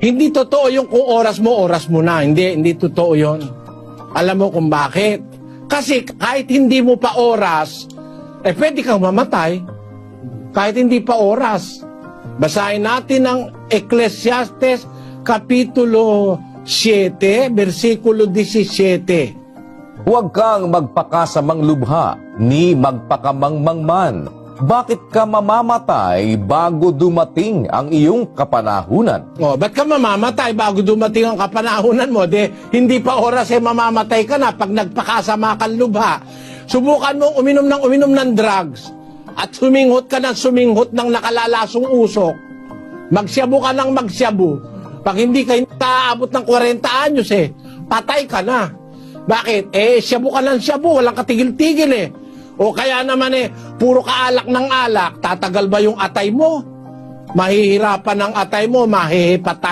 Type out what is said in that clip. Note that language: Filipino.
Hindi totoo yung kung oras mo, oras mo na. Hindi, hindi totoo yon. Alam mo kung bakit? Kasi kahit hindi mo pa oras, eh pwede kang mamatay. Kahit hindi pa oras. Basahin natin ang Ecclesiastes Kapitulo 7, versikulo 17. Huwag kang magpakasamang lubha, ni magpakamangmangman. Bakit ka mamamatay bago dumating ang iyong kapanahunan? O, ba't ka mamamatay bago dumating ang kapanahunan mo? De, hindi pa oras eh mamamatay ka na pag nagpakasama kang lubha. Subukan mong uminom ng uminom ng drugs at suminghot ka ng suminghot ng nakalalasong usok. Magsyabu ka ng magsyabu. Pag hindi ka aabot ng 40 anyos eh, patay ka na. Bakit? Eh, syabu ka ng syabu, walang katigil-tigil eh. O kaya naman eh, puro ka alak ng alak, tatagal ba yung atay mo? Mahihirapan ang atay mo, mahihipatay